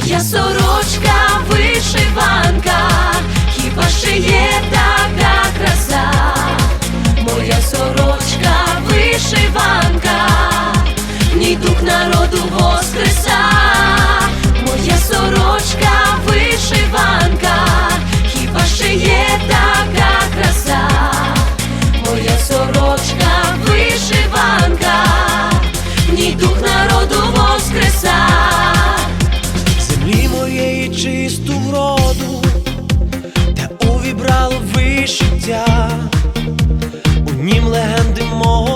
Моя сорочка вишиванка, хіба ще є and more.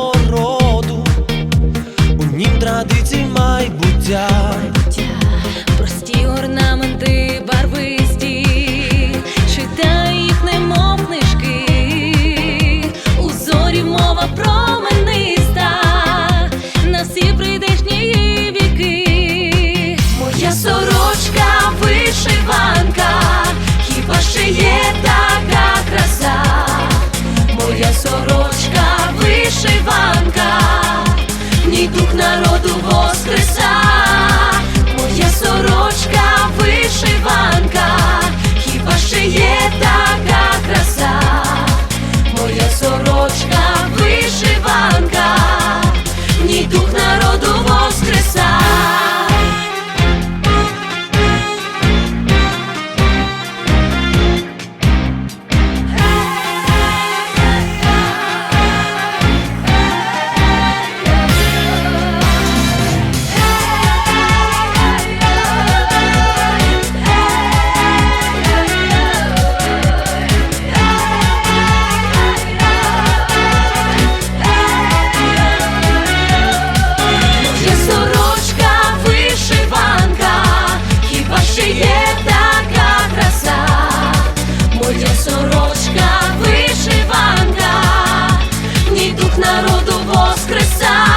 side.